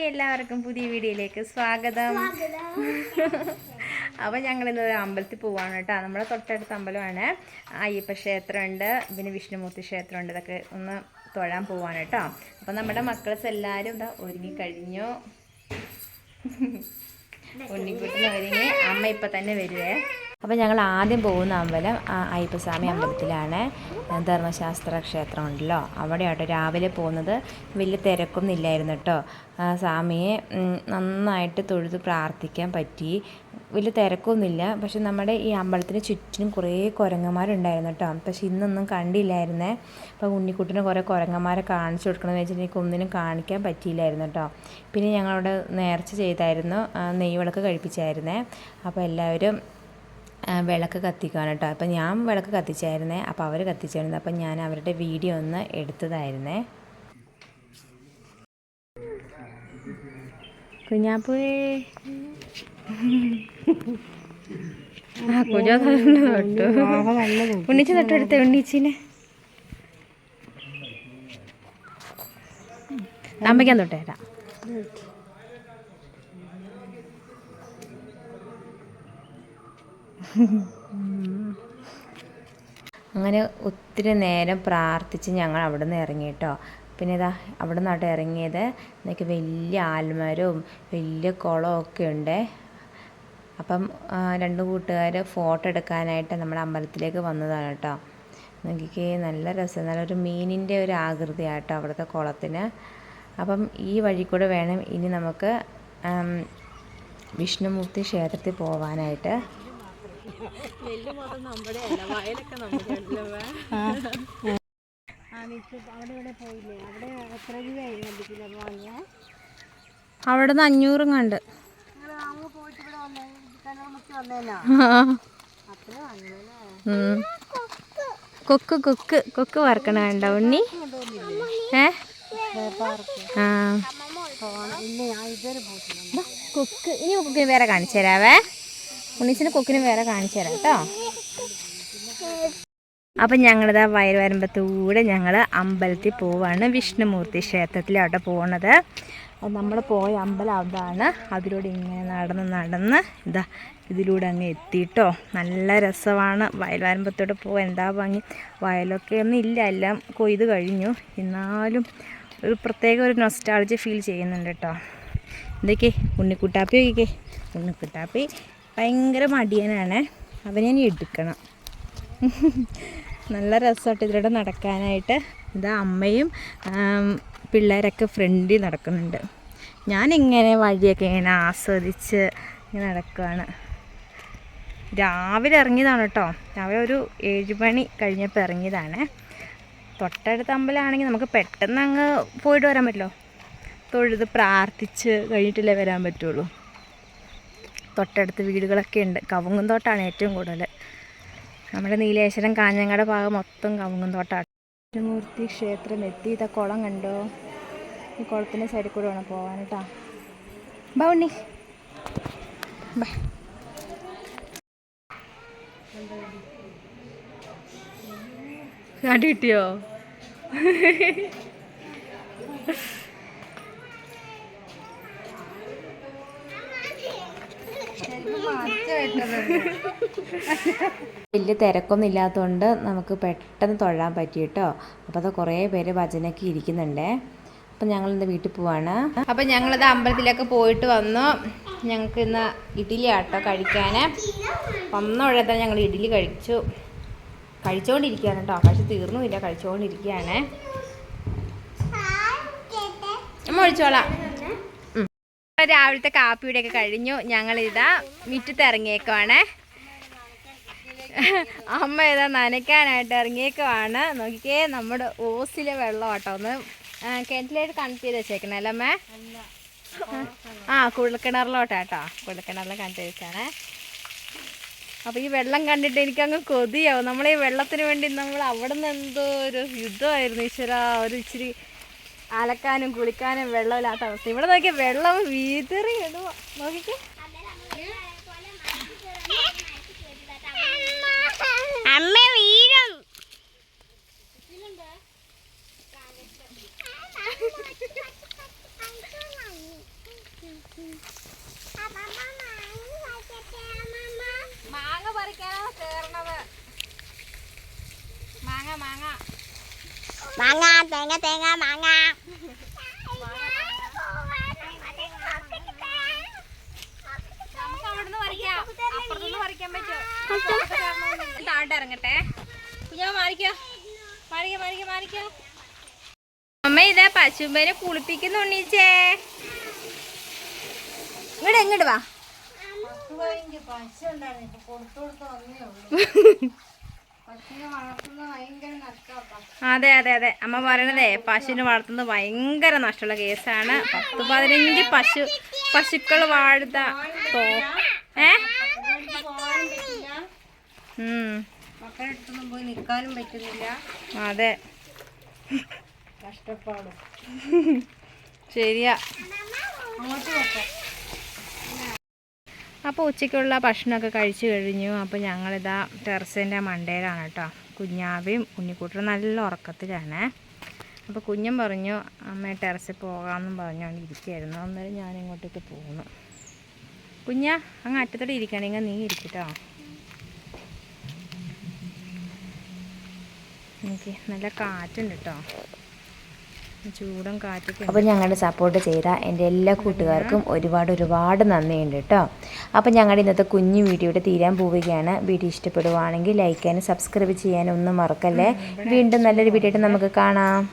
Hi എല്ലാവർക്കും പുതിയ വീഡിയോയിലേക്ക് സ്വാഗതം. അപ്പോൾ ഞങ്ങൾ ഇന്ന് ഒരു അമ്പലത്തിൽ പോവാണ് കേട്ടോ. നമ്മുടെ തൊട്ടടുത്ത അമ്പലമാണ്. അയ്യപ്പ ക്ഷേത്രമുണ്ട് പിന്നെ വിഷ്ണുമൂർത്തി ക്ഷേത്രമുണ്ട്. ഇതൊക്കെ ഒന്ന് തൊഴാൻ പോവാണ് കേട്ടോ. അപ്പോൾ നമ്മുടെ മക്കൾസ് എല്ലാവരും ഇതാ ഒരുങ്ങി കഴിഞ്ഞു. ഉണ്ണിക്കുട്ടിന് ഒരുങ്ങി. അമ്മ ഇപ്പം തന്നെ വരുവേ. അപ്പോൾ ഞങ്ങൾ ആദ്യം പോകുന്ന അമ്പലം അയ്യപ്പസ്വാമി അമ്പലത്തിലാണ്. ധർമ്മശാസ്ത്ര ക്ഷേത്രം ഉണ്ടല്ലോ അവിടെയാട്ടോ രാവിലെ പോകുന്നത്. വലിയ തിരക്കൊന്നും ഇല്ലായിരുന്നു കേട്ടോ സ്വാമിയെ നന്നായിട്ട് തൊഴുത് പ്രാർത്ഥിക്കാൻ പറ്റി. വലിയ തിരക്കൊന്നുമില്ല. പക്ഷെ നമ്മുടെ ഈ അമ്പലത്തിന് ചുറ്റിനും കുറേ കുരങ്ങന്മാരുണ്ടായിരുന്നു കേട്ടോ പക്ഷെ ഇന്നൊന്നും കണ്ടില്ലായിരുന്നേ. അപ്പോൾ ഉണ്ണിക്കുട്ടിന് കുറേ കുരങ്ങന്മാരെ കാണിച്ചു കൊടുക്കണമെന്ന് വെച്ചിട്ടുണ്ടെങ്കിൽ ഒന്നിനും കാണിക്കാൻ പറ്റിയില്ലായിരുന്നു കേട്ടോ പിന്നെ ഞങ്ങളവിടെ നേർച്ച ചെയ്തായിരുന്നു. നെയ്യ് വിളക്ക് കഴിപ്പിച്ചായിരുന്നേ. അപ്പോൾ എല്ലാവരും വിളക്ക് കത്തിക്കുകയാണ് കേട്ടോ. അപ്പം ഞാൻ വിളക്ക് കത്തിച്ചായിരുന്നേ. അപ്പോൾ അവർ കത്തിച്ചായിരുന്നു അപ്പം ഞാൻ അവരുടെ വീഡിയോ ഒന്ന് എടുത്തതായിരുന്നേ. കുഞ്ഞാപ്പുഴേ ആ കുഞ്ഞാ തൊട്ടു ഉണ്ണിച്ച് അമ്മയ്ക്കാൻ തൊട്ടേരാ അങ്ങനെ ഒത്തിരി നേരം പ്രാർത്ഥിച്ച് ഞങ്ങൾ അവിടെ നിന്ന് ഇറങ്ങി കേട്ടോ. പിന്നെ ഇതാ അവിടെ നിന്നാട്ട് ഇറങ്ങിയത് എന്നൊക്കെ വലിയ ആൽമരവും വലിയ കുളവും ഒക്കെ ഉണ്ട്. അപ്പം രണ്ട് കൂട്ടുകാർ ഫോട്ടോ എടുക്കാനായിട്ട് നമ്മുടെ അമ്പലത്തിലേക്ക് വന്നതാണ് കേട്ടോ. നോക്കിക്കേ നല്ല രസം. നല്ലൊരു മീനിന്റെ ഒരു ആകൃതിയാട്ടോ അവിടുത്തെ കുളത്തിന്. അപ്പം ഈ വഴി കൂടെ വേണം ഇനി നമുക്ക് വിഷ്ണുമൂർത്തി ക്ഷേത്രത്തിൽ പോവാനായിട്ട്. അവിടെ നിന്ന് അഞ്ഞൂറും കണ്ട് ഉം. കൊക്ക് കൊക്ക് കൊക്ക് വറക്കണ വേണ്ട ഉണ്ണി? ഏ? കൊക്ക്. ഇനി കൊക്കിന് വേറെ കാണിച്ചു തരാവേ. ഉണ്ണീസിന് കൊക്കിന് വേറെ കാണിച്ചു തരാം കേട്ടോ. അപ്പം ഞങ്ങളിതാ വയറ് വരുമ്പത്തൂടെ ഞങ്ങൾ അമ്പലത്തിൽ പോവാണ്. വിഷ്ണുമൂർത്തി ക്ഷേത്രത്തിലോട്ട് പോണത്. നമ്മൾ പോയ അമ്പലം അതാണ്. അതിലൂടെ ഇങ്ങനെ നടന്ന് നടന്ന് ഇതാ ഇതിലൂടെ അങ്ങ് എത്തിയിട്ടോ. നല്ല രസമാണ്. വയൽ വരുമ്പത്തോടെ പോകാൻ എന്താ ഭംഗി. വയലൊക്കെ ഒന്നും ഇല്ല. എല്ലാം കൊയ്ത് കഴിഞ്ഞു. എന്നാലും ഒരു പ്രത്യേക ഒരു നൊസ്റ്റാളജി ഫീൽ ചെയ്യുന്നുണ്ട് കേട്ടോ. എന്തൊക്കെ? ഉണ്ണിക്കുട്ടാപ്പി ഒക്കെ ഉണ്ണിക്കുട്ടാപ്പി ഭയങ്കര മടിയനാണ്. അവനെ ഇനി എടുക്കണം. നല്ല രസമായിട്ട് ഇതിലൂടെ നടക്കാനായിട്ട്. ഇതാ അമ്മയും പിള്ളേരൊക്കെ ഫ്രണ്ടിൽ നടക്കുന്നുണ്ട്. ഞാനിങ്ങനെ വഴിയൊക്കെ ഇങ്ങനെ ആസ്വദിച്ച് ഇങ്ങനെ നടക്കുകയാണ് രാവിലെ ഇറങ്ങിയതാണ് കേട്ടോ. രാവിലെ ഒരു ഏഴ് മണി കഴിഞ്ഞപ്പോൾ ഇറങ്ങിയതാണ്. തൊട്ടടുത്ത അമ്പലമാണെങ്കിൽ നമുക്ക് പെട്ടെന്ന് അങ്ങ് പോയിട്ട് വരാൻ പറ്റുമല്ലോ. തൊഴുത് പ്രാർത്ഥിച്ച് കഴിഞ്ഞിട്ടല്ലേ വരാൻ പറ്റുള്ളൂ. തൊട്ടടുത്ത് വീടുകളൊക്കെ ഉണ്ട്. കവുങ്ങും തോട്ടാണ് ഏറ്റവും കൂടുതൽ. നമ്മുടെ നീലേശ്വരം കാഞ്ഞങ്ങാട് ഭാഗം മൊത്തം കവുങ്ങും തോട്ടാണ്. മൂർത്തി ക്ഷേത്രം എത്തി. ഇതാ കുളം കണ്ടോ? ഈ കുളത്തിന്റെ സൈഡിൽ കൂടെ വേണം പോകാൻ കേട്ടോ. ബാ ഉണ്ണി. അടി കിട്ടിയോ? വലിയ തിരക്കൊന്നും ഇല്ലാത്തതുകൊണ്ട് നമുക്ക് പെട്ടെന്ന് തൊഴാൻ പറ്റി കേട്ടോ അപ്പോൾ അത് കുറേ പേര് ഭജനയ്ക്ക് ഇരിക്കുന്നുണ്ടേ. അപ്പം ഞങ്ങൾ ഇന്ന് വീട്ടിൽ പോവാണ്. അപ്പം ഞങ്ങളിത് അമ്പലത്തിലൊക്കെ പോയിട്ട് വന്നു. ഞങ്ങൾക്ക് ഇന്ന് ഇഡ്ഡലി ആട്ടോ കഴിക്കാൻ വന്ന ഉടനെ ഞങ്ങൾ ഇഡ്ഡലി കഴിച്ചു. കഴിച്ചുകൊണ്ടിരിക്കുകയാണ് കേട്ടോ. പക്ഷെ തീർന്നുമില്ല. കഴിച്ചുകൊണ്ടിരിക്കുകയാണ് അമ്മ ഒഴിച്ചോളാം. രാവിലത്തെ കാപ്പിയുടെ ഒക്കെ കഴിഞ്ഞു. ഞങ്ങൾ ഇതാ മുറ്റത്ത് ഇറങ്ങിയേക്കുവാണേ. അമ്മ ഇതാ നനയ്ക്കാനായിട്ട് ഇറങ്ങിയേക്കുവാണ്. നോക്കിക്കേ നമ്മുടെ ഓസിലെ വെള്ളം കേട്ടോ ഒന്ന് കിണറ്റിലേക്ക് കണക്ട് ചെയ്ത് വെച്ചേക്കണേ അല്ലേ അമ്മേ? ആ കുഴൽക്കിണറിലോട്ടാട്ടോ. കുഴൽക്കിണറിൽ കണക്ട് വെച്ചാണേ. അപ്പോൾ ഈ വെള്ളം കണ്ടിട്ട് എനിക്കങ്ങ് കൊതിയാവും. നമ്മൾ ഈ വെള്ളത്തിന് വേണ്ടി നമ്മൾ അവിടെ നിന്ന് എന്തോ ഒരു യുദ്ധമായിരുന്നു ഈശ്വര. ഒരു ഇച്ചിരി അലക്കാനും കുളിക്കാനും വെള്ളമില്ലാത്ത അവസ്ഥ. ഇവിടെ നോക്കിയ വെള്ളം വീതിറി ഇടുക നോക്കിക്കേ. അമ്മ വീഴും. മാങ്ങ പറിക്കാനാണ് കേറണത് മാങ്ങ മാങ്ങ. പറിക്കാം അപ്പുറത്തുനിന്ന് പറിക്കാൻ പറ്റുമോ താഴോട്ട് ഇറങ്ങട്ടെ കുഞ്ഞാ മാറിക്കോ മാറിക്കോ മാറിക്കോ മാറിക്കോ അമ്മ ഇതാ പശുമ്പേനെ കുളിപ്പിക്കുന്നു ഉണ്ണീച്ചേ ഇങ്ങോട്ട് എങ്ങോട്ട് വാ അതെ അതെ അതെ. അമ്മ പറയണതേ പശുവിനെ വളർത്തുന്നത് ഭയങ്കര നഷ്ടമുള്ള കേസാണ്. പത്ത് പതിനഞ്ച് പശു പശുക്കൾ വാഴുത തോ ഏ. മക്കളെടുത്തൊന്നും പോയി നിൽക്കാനും പറ്റുന്നില്ല. അതെ. കഷ്ടപ്പാടും. ശരിയാ. അങ്ങോട്ട് വെക്കാം. അപ്പോൾ ഉച്ചയ്ക്കുള്ള ഭക്ഷണമൊക്കെ കഴിച്ചു കഴിഞ്ഞു. അപ്പോൾ ഞങ്ങളിതാ ടെറസിന്റെ മണ്ടയിലാണ് കേട്ടോ. കുഞ്ഞാവയും ഉണ്ണിക്കൂട്ടറും നല്ല ഉറക്കത്തിലാണ്. അപ്പോൾ കുഞ്ഞൻ പറഞ്ഞു അമ്മ ടെറസിൽ പോകാമെന്നും പറഞ്ഞുകൊണ്ട് ഇരിക്കുകയായിരുന്നു അന്നേരം ഞാൻ ഇങ്ങോട്ടേക്ക് പോകുന്നു കുഞ്ഞാ അങ്ങ് അറ്റത്തോടെ ഇരിക്കണമെങ്കിൽ നീ ഇരിക്കട്ടോ എനിക്ക് നല്ല കാറ്റുണ്ട് കേട്ടോ ചൂടും കാറ്റൊക്കെ. അപ്പോൾ ഞങ്ങളുടെ സപ്പോർട്ട് ചെയ്ത എന്റെ എല്ലാ കൂട്ടുകാർക്കും ഒരുപാട് ഒരുപാട് നന്ദിയുണ്ട് കേട്ടോ. അപ്പോൾ ഞങ്ങളുടെ ഇന്നത്തെ കുഞ്ഞു വീഡിയോയുടെ തീരാൻ പോവുകയാണ്. വീഡിയോ ഇഷ്ടപ്പെടുവാണെങ്കിൽ ലൈക്ക് ചെയ്യാനും സബ്സ്ക്രൈബ് ചെയ്യാനും ഒന്നും മറക്കല്ലേ. വീണ്ടും നല്ലൊരു വീഡിയോ ആയിട്ട് നമുക്ക് കാണാം.